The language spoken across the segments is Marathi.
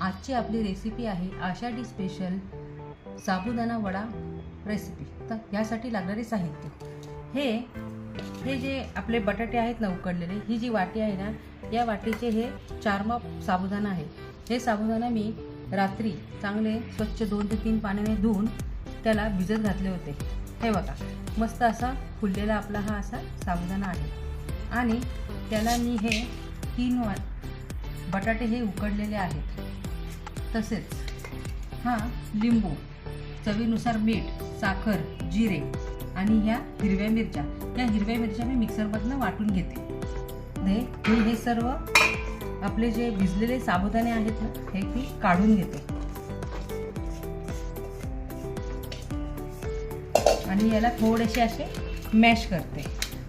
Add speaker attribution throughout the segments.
Speaker 1: आजची आपली रेसिपी आहे आषाढी स्पेशल साबुदाणा वडा रेसिपी तर यासाठी लागणारे साहित्य. हे हे जे आपले बटाटे आहेत ना उकडलेले ही जी वाटी आहे ना या वाटीचे हे चारमाप साबुदाणा आहे. हे साबुदाणा मी रात्री चांगले स्वच्छ दोन ते तीन पाण्याने धुवून त्याला भिजत घातले होते. हे बघा मस्त असा फुललेला आपला हा असा साबुदाणा आहे. आणि त्याला मी हे तीन वा बटाटे हे उकडलेले आहेत. तसेच हा लिंबू चवीनुसार मीठ साखर जिरे आणि ह्या हिरव्या मिरच्या. या हिरव्या मिरच्या मी मिक्सरमधनं वाटून घेते. हे मी हे सर्व आपले जे भिजलेले साबुदाणे आहेत ना हे मी काढून घेते. आणि याला थोडेसे असे मॅश करते.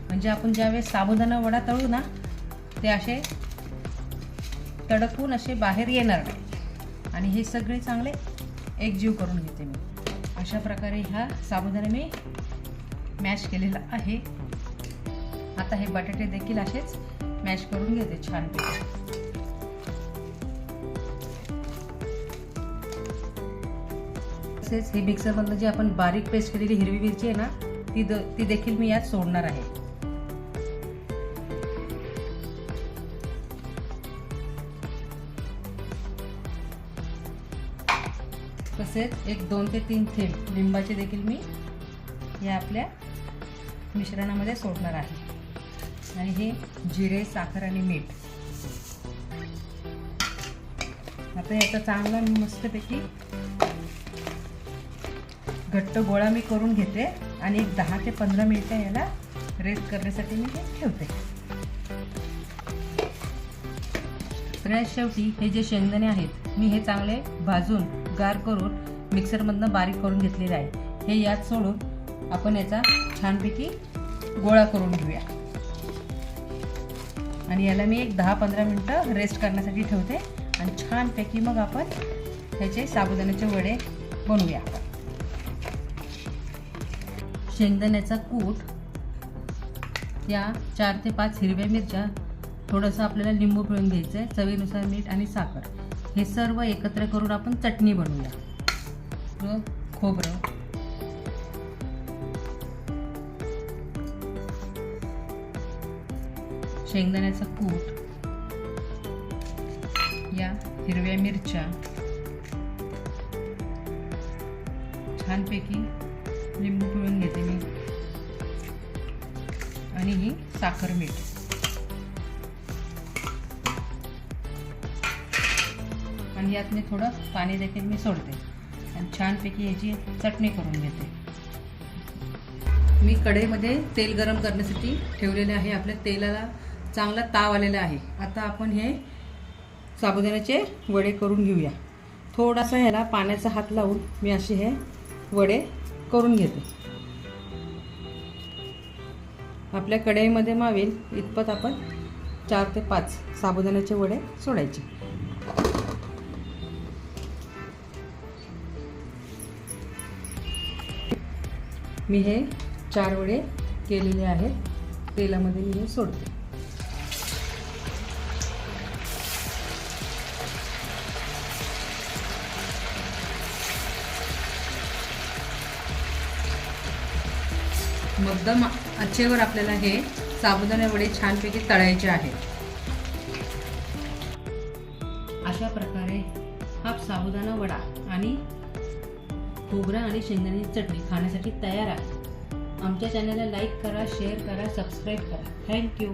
Speaker 1: म्हणजे आपण ज्यावेळेस साबुदाणा वडा तळू ना ते असे तडकून असे बाहेर येणार नाही. आणि हे सगळे चांगले एकजीव करून घेते मी. अशा प्रकारे ह्या साबुदाणा मी मॅश केलेला आहे. आता हे बटाटे देखील असेच मॅश करून घेते छानपैकी तसेच हे मिक्सरमधलं जे आपण बारीक पेस्ट केलेली हिरवी मिरची आहे ना ती द ती देखील मी यात सोडणार आहे. तसेच एक दोन ते तीन थेंब लिंबाचे देखील मी या आपल्या मिश्रणामध्ये सोडणार आहे. आणि हे जिरे साखर आणि मीठ. आता याचा चांगला मी मस्तपैकी घट्ट गोळा मी करून घेते आणि एक दहा ते पंधरा मिनिटं याला रेस्ट करण्यासाठी मी हे ठेवते. सगळ्यात शेवटी हे जे शेंगदाणे आहेत मी हे चांगले भाजून गार करून मिक्सरमधनं बारीक करून घेतलेले आहे. हे यात सोडून आपण याचा छानपैकी गोळा करून घेऊया. आणि याला मी एक दहा पंधरा मिनटं रेस्ट करण्यासाठी ठेवते. आणि छानपैकी मग आपण ह्याचे साबुदाण्याचे वडे बनवूया. आपण शेंगदाण्याचा कूट या चार ते पाच हिरव्या मिरच्या थोडंसं आपल्याला लिंबू पिळून घ्यायचं आहे चवीनुसार मीठ आणि साखर. हे सर्व एकत्र करून आपण चटणी बनवूया. व खोबरं. शेंगदाण्याचा कूट. या हिरव्या मिरच्या. छानपैकी लिंबू पिळून घेते मी. आणि ही साखर मीठ. आणि यात मी थोडं पाणी देखील मी सोडते. आणि छानपैकी ह्याची चटणी करून घेते. मी कढईमध्ये तेल गरम करण्यासाठी ठेवलेले आहे. आपल्या तेलाला चांगला ताव आलेला आहे. आता आपण हे साबुदाण्याचे वडे करून घेऊया. थोडासा ह्याला पाण्याचा हात लावून मी असे हे वडे करून घेते. आपल्या कढईमध्ये मावेल इतपत आपण चार ते पाच साबुदाण्याचे वडे सोडायचे. मी हे चार वडे केलेले आहेत. तेलामध्ये मी हे सोडते. मग्दम आचेवर आपल्याला हे साबुदाणे वडे छानपैकी तळायचे आहेत. अशा प्रकारे हा साबुदाणा वडा आणि खोबरा आणि शेंगदाण्याची चटणी खाण्यासाठी तयार आहे. आमच्या चॅनलला लाईक करा शेअर करा सबस्क्राईब करा. थँक्यू